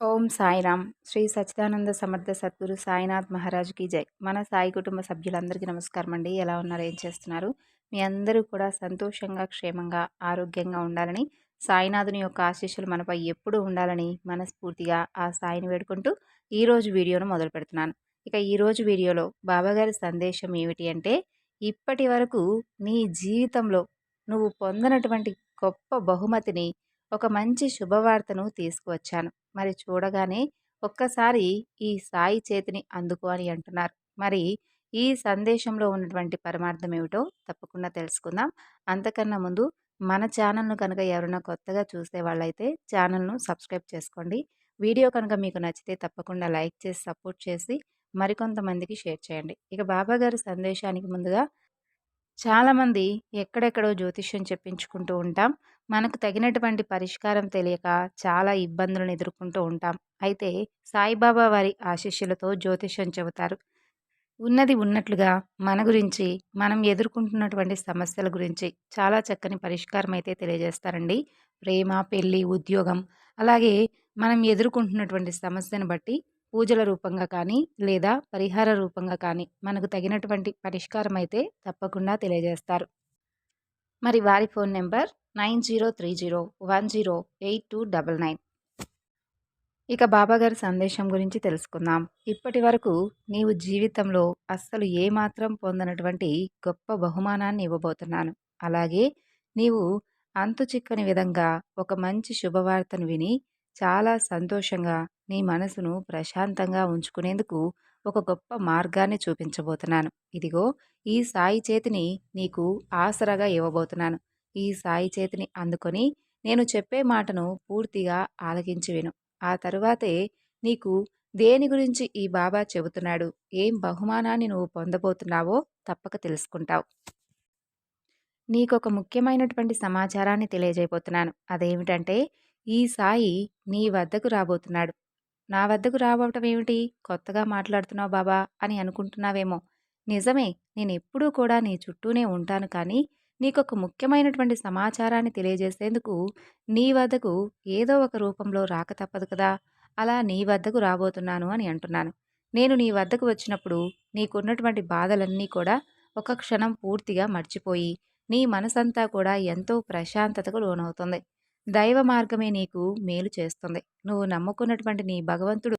ఓం సాయిరామ్. శ్రీ సచ్చిదానంద సమర్థ సద్గురు సాయినాథ్ మహారాజ్కి జై. మన సాయి కుటుంబ సభ్యులందరికీ నమస్కారం అండి. ఎలా ఉన్నారు? ఏం చేస్తున్నారు? మీ అందరూ కూడా సంతోషంగా క్షేమంగా ఆరోగ్యంగా ఉండాలని సాయినాథుని యొక్క ఆశీస్సులు మనపై ఎప్పుడూ ఉండాలని మనస్ఫూర్తిగా ఆ సాయిని వేడుకుంటూ ఈరోజు వీడియోను మొదలు పెడుతున్నాను. ఇక ఈరోజు వీడియోలో బాబాగారి సందేశం ఏమిటి అంటే ఇప్పటి వరకు నీ జీవితంలో నువ్వు పొందనటువంటి గొప్ప బహుమతిని ఒక మంచి శుభవార్తను తీసుకువచ్చాను. మరి చూడగానే ఒక్కసారి ఈ సాయి చేతిని అందుకో అని అంటున్నారు. మరి ఈ సందేశంలో ఉన్నటువంటి పరమార్థం ఏమిటో తప్పకుండా తెలుసుకుందాం. అంతకన్నా ముందు మన ఛానల్ను కనుక ఎవరైనా కొత్తగా చూసే వాళ్ళైతే ఛానల్ను సబ్స్క్రైబ్ చేసుకోండి. వీడియో కనుక మీకు నచ్చితే తప్పకుండా లైక్ చేసి సపోర్ట్ చేసి మరికొంతమందికి షేర్ చేయండి. ఇక బాబా గారి సందేశానికి ముందుగా చాలామంది ఎక్కడెక్కడో జ్యోతిష్యం చెప్పించుకుంటూ ఉంటాం. మనకు తగినటువంటి పరిష్కారం తెలియక చాలా ఇబ్బందులను ఎదుర్కొంటూ ఉంటాం. అయితే సాయిబాబా వారి ఆశిష్యులతో జ్యోతిష్యం చెబుతారు. ఉన్నది ఉన్నట్లుగా మన గురించి మనం ఎదుర్కొంటున్నటువంటి సమస్యల గురించి చాలా చక్కని పరిష్కారం అయితే తెలియజేస్తారండి. ప్రేమ పెళ్ళి ఉద్యోగం అలాగే మనం ఎదుర్కొంటున్నటువంటి సమస్యను బట్టి పూజల రూపంగా కానీ లేదా పరిహార రూపంగా కానీ మనకు తగినటువంటి పరిష్కారం అయితే తప్పకుండా తెలియజేస్తారు. మరి వారి phone number nine zero three zero one zero eight two double nine. ఇక బాబాగారి సందేశం గురించి తెలుసుకుందాం. ఇప్పటి వరకు నీవు జీవితంలో అస్సలు ఏమాత్రం పొందనటువంటి గొప్ప బహుమానాన్ని ఇవ్వబోతున్నాను. అలాగే నీవు అంతు చిక్కని విధంగా ఒక మంచి శుభవార్తను విని చాలా సంతోషంగా నీ మనసును ప్రశాంతంగా ఉంచుకునేందుకు ఒక గొప్ప మార్గాన్ని చూపించబోతున్నాను. ఇదిగో ఈ సాయి చేతిని నీకు ఆసరాగా ఇవ్వబోతున్నాను. ఈ సాయి చేతిని అందుకొని నేను చెప్పే మాటను పూర్తిగా ఆలకించి విను. ఆ తరువాతే నీకు దేని గురించి ఈ బాబా చెబుతున్నాడు? ఏం బహుమానాన్ని నువ్వు పొందబోతున్నావో తప్పక తెలుసుకుంటావు. నీకొక ముఖ్యమైనటువంటి సమాచారాన్ని తెలియజేయబోతున్నాను. అదేమిటంటే ఈ సాయి నీ వద్దకు రాబోతున్నాడు. నా వద్దకు రావటం ఏమిటి? కొత్తగా మాట్లాడుతున్నావు బాబా అని అనుకుంటున్నావేమో. నిజమే నేను ఎప్పుడూ కూడా నీ చుట్టూనే ఉంటాను కానీ నీకొక ముఖ్యమైనటువంటి సమాచారాన్ని తెలియజేసేందుకు నీ వద్దకు ఏదో ఒక రూపంలో రాక తప్పదు కదా. అలా నీ వద్దకు రాబోతున్నాను అని అంటున్నాను. నేను నీ వద్దకు వచ్చినప్పుడు నీకున్నటువంటి బాధలన్నీ కూడా ఒక క్షణం పూర్తిగా మర్చిపోయి నీ మనసంతా కూడా ఎంతో ప్రశాంతతకు లోనవుతుంది. దైవ మార్గమే నీకు మేలు చేస్తుంది. నువ్వు నమ్ముకున్నటువంటి నీ భగవంతుడు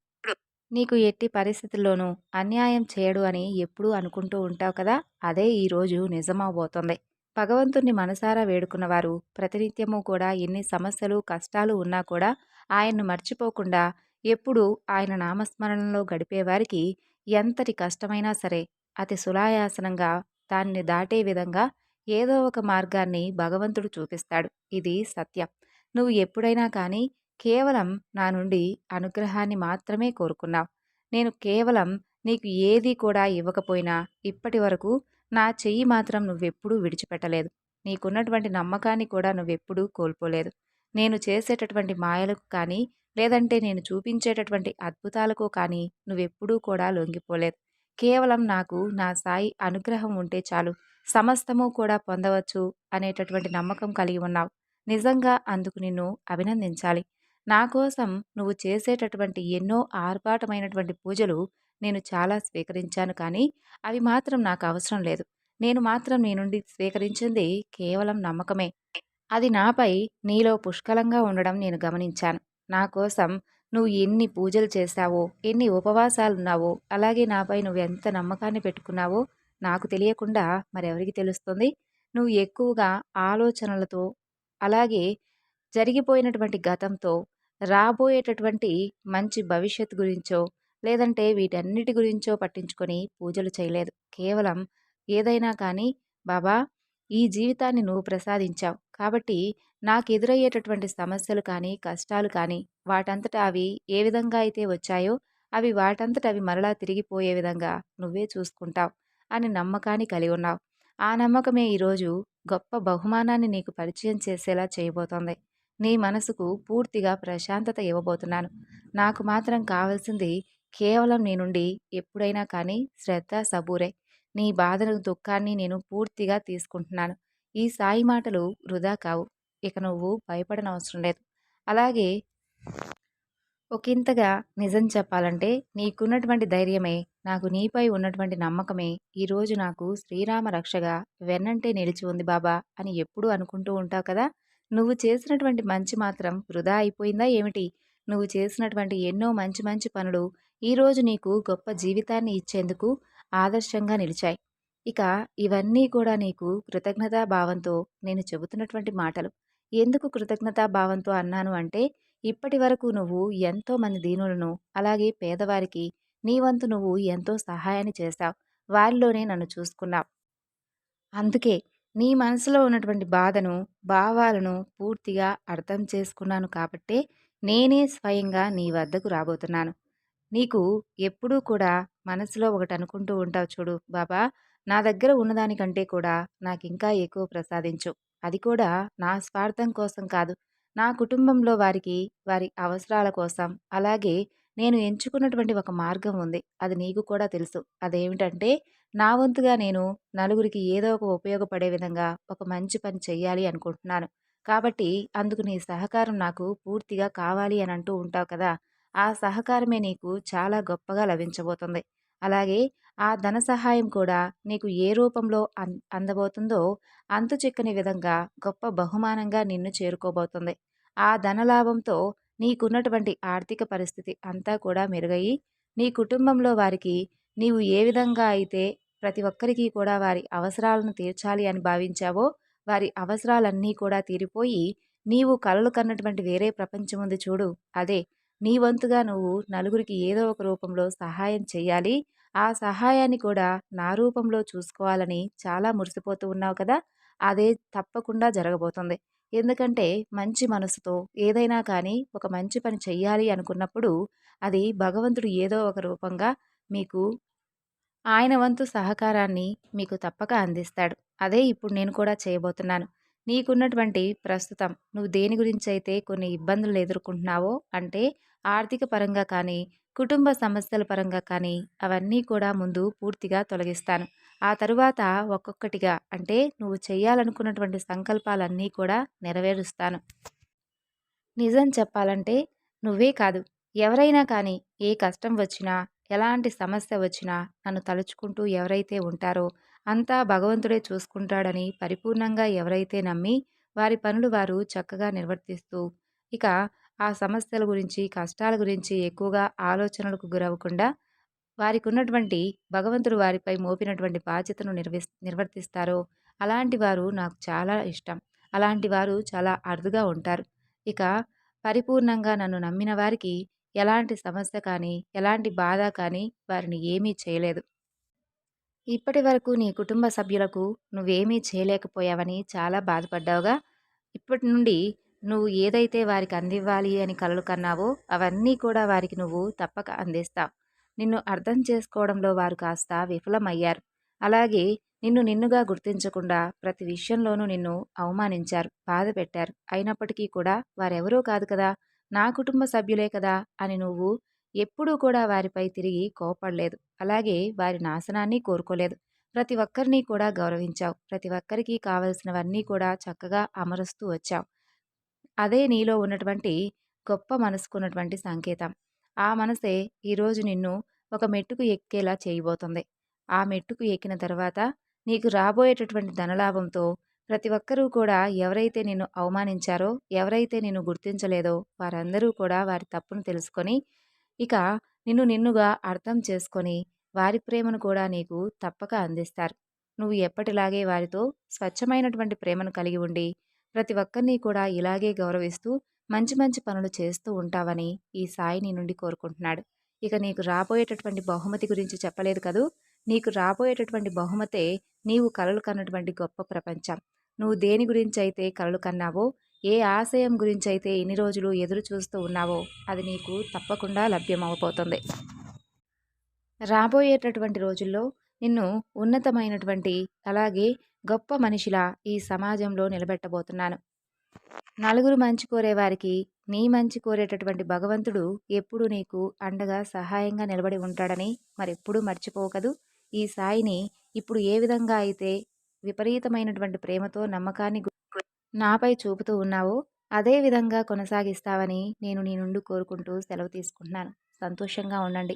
నీకు ఎట్టి పరిస్థితుల్లోనూ అన్యాయం చేయడు అని ఎప్పుడూ అనుకుంటూ ఉంటావు కదా. అదే ఈరోజు నిజమవబోతోంది. భగవంతుణ్ణి మనసారా వేడుకున్నవారు. ప్రతినిత్యము కూడా ఎన్ని సమస్యలు కష్టాలు ఉన్నా కూడా ఆయన్ను మర్చిపోకుండా ఎప్పుడూ ఆయన నామస్మరణలో గడిపేవారికి ఎంతటి కష్టమైనా సరే అతి సులాయాసనంగా దాన్ని దాటే విధంగా ఏదో ఒక మార్గాన్ని భగవంతుడు చూపిస్తాడు. ఇది సత్యం. నువ్వు ఎప్పుడైనా కానీ కేవలం నా నుండి అనుగ్రహాన్ని మాత్రమే కోరుకున్నావు. నేను కేవలం నీకు ఏది కూడా ఇవ్వకపోయినా ఇప్పటి వరకు నా చెయ్యి మాత్రం నువ్వెప్పుడూ విడిచిపెట్టలేదు. నీకున్నటువంటి నమ్మకాన్ని కూడా నువ్వెప్పుడూ కోల్పోలేదు. నేను చేసేటటువంటి మాయలకు కానీ లేదంటే నేను చూపించేటటువంటి అద్భుతాలకు కానీ నువ్వెప్పుడూ కూడా లొంగిపోలేదు. కేవలం నాకు నా సాయి అనుగ్రహం ఉంటే చాలు. సమస్తము కూడా పొందవచ్చు అనేటటువంటి నమ్మకం కలిగి ఉన్నావు. నిజంగా అందుకు నిన్ను అభినందించాలి. నా కోసం నువ్వు చేసేటటువంటి ఎన్నో ఆర్భాటమైనటువంటి పూజలు నేను చాలా స్వీకరించాను కానీ అవి మాత్రం నాకు అవసరం లేదు. నేను మాత్రం నీ నుండి స్వీకరించింది కేవలం నమ్మకమే. అది నాపై నీలో పుష్కలంగా ఉండడం నేను గమనించాను. నా కోసం నువ్వు ఎన్ని పూజలు చేశావో ఎన్ని ఉపవాసాలున్నావో అలాగే నాపై నువ్వు ఎంత నమ్మకాన్ని పెట్టుకున్నావో నాకు తెలియకుండా మరెవరికి తెలుస్తుంది? నువ్వు ఎక్కువగా ఆలోచనలతో అలాగే జరిగిపోయినటువంటి గతంతో రాబోయేటటువంటి మంచి భవిష్యత్తు గురించో లేదంటే వీటన్నిటి గురించో పట్టించుకొని పూజలు చేయలేదు. కేవలం ఏదైనా కానీ బాబా ఈ జీవితాన్ని నువ్వు ప్రసాదించావు. కాబట్టి నాకు ఎదురయ్యేటటువంటి సమస్యలు కానీ కష్టాలు కానీ వాటంతటా అవి ఏ విధంగా అయితే వచ్చాయో అవి వాటంతట అవి మరలా తిరిగిపోయే విధంగా నువ్వే చూసుకుంటావు అని నమ్మకాన్ని కలిగి ఉన్నావు. ఆ నమ్మకమే ఈరోజు గొప్ప బహుమానాన్ని నీకు పరిచయం చేసేలా చేయబోతోంది. నీ మనసుకు పూర్తిగా ప్రశాంతత ఇవ్వబోతున్నాను. నాకు మాత్రం కావాల్సింది కేవలం నీ నుండి ఎప్పుడైనా కానీ శ్రద్ధ సబూరే నీ బాధను దుఃఖాన్ని నేను పూర్తిగా తీసుకుంటున్నాను ఈ సాయి మాటలు వృధా కావు ఇక నువ్వు భయపడనవసరం లేదు అలాగే ఒకింతగా నిజం చెప్పాలంటే నీకున్నటువంటి ధైర్యమే, నాకు నీపై ఉన్నటువంటి నమ్మకమే ఈరోజు నాకు శ్రీరామ రక్షగా వెన్నంటే నిలిచి ఉంది బాబా అని ఎప్పుడూ అనుకుంటూ ఉంటావు కదా! నువ్వు చేసినటువంటి మంచి మాత్రం వృధా అయిపోయిందా ఏమిటి? నువ్వు చేసినటువంటి ఎన్నో మంచి మంచి పనులు ఈరోజు నీకు గొప్ప జీవితాన్ని ఇచ్చేందుకు ఆదర్శంగా నిలిచాయి. ఇక ఇవన్నీ కూడా నీకు కృతజ్ఞతా భావంతో నేను చెబుతున్నటువంటి మాటలు. ఎందుకు కృతజ్ఞతా భావంతో అన్నాను అంటే ఇప్పటి వరకు నువ్వు ఎంతో మంది దీనులను అలాగే పేదవారికి నీ వంతు నువ్వు ఎంతో సహాయాన్ని చేశావు వారిలోనే నన్ను చూసుకున్నావు అందుకే నీ మనసులో ఉన్నటువంటి బాధను భావాలను పూర్తిగా అర్థం చేసుకున్నాను కాబట్టే నేనే స్వయంగా నీ వద్దకు రాబోతున్నాను నీకు ఎప్పుడూ కూడా మనసులో ఒకటి అనుకుంటూ ఉంటావు చూడు బాబా. నా దగ్గర ఉన్నదానికంటే కూడా నాకు ఇంకా ఎక్కువ ప్రసాదించు. అది కూడా నా స్వార్థం కోసం కాదు. నా కుటుంబంలో వారికి వారి అవసరాల కోసం. అలాగే నేను ఎంచుకున్నటువంటి ఒక మార్గం ఉంది. అది నీకు కూడా తెలుసు. అదేమిటంటే నా వంతుగా నేను నలుగురికి ఏదో ఒక ఉపయోగపడే విధంగా ఒక మంచి పని చెయ్యాలి అనుకుంటున్నాను. కాబట్టి అందుకు నీ సహకారం నాకు పూర్తిగా కావాలి అని అంటూ ఉంటావు కదా. ఆ సహకారమే నీకు చాలా గొప్పగా లభించబోతుంది. అలాగే ఆ ధన సహాయం కూడా నీకు ఏ రూపంలో అం అందబోతుందో అంతు చిక్కని విధంగా గొప్ప బహుమానంగా నిన్ను చేరుకోబోతుంది. ఆ ధనలాభంతో నీకున్నటువంటి ఆర్థిక పరిస్థితి అంతా కూడా మెరుగయి నీ కుటుంబంలో వారికి నీవు ఏ విధంగా అయితే ప్రతి ఒక్కరికి కూడా వారి అవసరాలను తీర్చాలి అని భావించావో వారి అవసరాలన్నీ కూడా తీరిపోయి నీవు కలలు కన్నటువంటి వేరే ప్రపంచం ఉంది చూడు. అదే నీ వంతుగా నువ్వు నలుగురికి ఏదో ఒక రూపంలో సహాయం చేయాలి ఆ సహాయాన్ని కూడా నా రూపంలో చూసుకోవాలని చాలా మురిసిపోతూ ఉన్నావు కదా! అదే తప్పకుండా జరగబోతుంది. ఎందుకంటే మంచి మనసుతో ఏదైనా కానీ ఒక మంచి పని చెయ్యాలి అనుకున్నప్పుడు అది భగవంతుడు ఏదో ఒక రూపంగా మీకు ఆయన వంతు సహకారాన్ని మీకు తప్పక అందిస్తాడు. అదే ఇప్పుడు నేను కూడా చేయబోతున్నాను. నీకున్నటువంటి ప్రస్తుతం నువ్వు దేని గురించి అయితే కొన్ని ఇబ్బందులు ఎదుర్కొంటున్నావో అంటే ఆర్థిక పరంగా కానీ కుటుంబ సమస్యల పరంగా కానీ అవన్నీ కూడా ముందు పూర్తిగా తొలగిస్తాను. ఆ తరువాత ఒక్కొక్కటిగా అంటే నువ్వు చేయాలనుకున్నటువంటి సంకల్పాలన్నీ కూడా నెరవేరుస్తాను. నిజం చెప్పాలంటే నువ్వే కాదు. ఎవరైనా కానీ ఏ కష్టం వచ్చినా ఎలాంటి సమస్య వచ్చినా నన్ను తలుచుకుంటూ ఎవరైతే ఉంటారో అంతా భగవంతుడే చూసుకుంటాడని పరిపూర్ణంగా ఎవరైతే నమ్మి వారి పనులు వారు చక్కగా నిర్వర్తిస్తూ ఇక ఆ సమస్యల గురించి కష్టాల గురించి ఎక్కువగా ఆలోచనలకు గురవ్వకుండా వారికి ఉన్నటువంటి భగవంతుడు వారిపై మోపినటువంటి బాధ్యతను నిర్వి నిర్వర్తిస్తారో అలాంటి వారు నాకు చాలా ఇష్టం. అలాంటి వారు చాలా అరుదుగా ఉంటారు. ఇక పరిపూర్ణంగా నన్ను నమ్మిన వారికి ఎలాంటి సమస్య కానీ ఎలాంటి బాధ కానీ వారిని ఏమీ చేయలేదు. ఇప్పటి వరకు నీ కుటుంబ సభ్యులకు నువ్వేమీ చేయలేకపోయావని చాలా బాధపడ్డావుగా. ఇప్పటి నుండి నువ్వు ఏదైతే వారికి అందివ్వాలి అని కలలు కన్నావో అవన్నీ కూడా వారికి నువ్వు తప్పక అందిస్తావు. నిన్ను అర్థం చేసుకోవడంలో వారు కాస్త విఫలమయ్యారు. అలాగే నిన్ను నిన్నుగా గుర్తించకుండా ప్రతి విషయంలోనూ నిన్ను అవమానించారు బాధ పెట్టారు. అయినప్పటికీ కూడా వారెవరూ కాదు కదా నా కుటుంబ సభ్యులే కదా అని నువ్వు ఎప్పుడూ కూడా వారిపై తిరిగి కోపడలేదు. అలాగే వారి నాశనాన్ని కోరుకోలేదు. ప్రతి ఒక్కరిని కూడా గౌరవించావు. ప్రతి ఒక్కరికి కావలసినవన్నీ కూడా చక్కగా అమరుస్తూ వచ్చావు. అదే నీలో ఉన్నటువంటి గొప్ప మనసుకున్నటువంటి సంకేతం. ఆ మనసే ఈరోజు నిన్ను ఒక మెట్టుకు ఎక్కేలా చేయబోతుంది. ఆ మెట్టుకు ఎక్కిన తర్వాత నీకు రాబోయేటటువంటి ధనలాభంతో ప్రతి ఒక్కరూ కూడా ఎవరైతే నిన్ను అవమానించారో ఎవరైతే నిన్ను గుర్తించలేదో వారందరూ కూడా వారి తప్పును తెలుసుకొని ఇక నిన్ను నిన్నుగా అర్థం చేసుకొని వారి ప్రేమను కూడా నీకు తప్పక అందిస్తారు. నువ్వు ఎప్పటిలాగే వారితో స్వచ్ఛమైనటువంటి ప్రేమను కలిగి ఉండి ప్రతి ఒక్కరిని కూడా ఇలాగే గౌరవిస్తూ మంచి మంచి పనులు చేస్తూ ఉంటావని ఈ సాయి నీ నుండి కోరుకుంటున్నాడు. ఇక నీకు రాబోయేటటువంటి బహుమతి గురించి చెప్పలేదు కదూ? నీకు రాబోయేటటువంటి బహుమతే నీవు కలలు కన్నటువంటి గొప్ప ప్రపంచం. నువ్వు దేని గురించి అయితే కలలు కన్నావో ఏ ఆశయం గురించి అయితే ఎన్ని రోజులు ఎదురు చూస్తూ ఉన్నావో అది నీకు తప్పకుండా లభ్యమవబోతుంది రాబోయేటటువంటి రోజుల్లో నిన్ను ఉన్నతమైనటువంటి అలాగే గొప్ప మనిషిలా ఈ సమాజంలో నిలబెట్టబోతున్నాను. నలుగురు మంచి కోరేవారికి నీ మంచి కోరేటటువంటి భగవంతుడు ఎప్పుడు నీకు అండగా సహాయంగా నిలబడి ఉంటాడని మరెప్పుడూ మర్చిపోకదు ఈ సాయిని ఇప్పుడు ఏ విధంగా అయితే విపరీతమైనటువంటి ప్రేమతో నమ్మకాన్ని నాపై చూపుతూ ఉన్నావో అదే విధంగా కొనసాగిస్తావని నేను నీ నుండి కోరుకుంటూ సెలవు తీసుకుంటున్నాను. సంతోషంగా ఉండండి.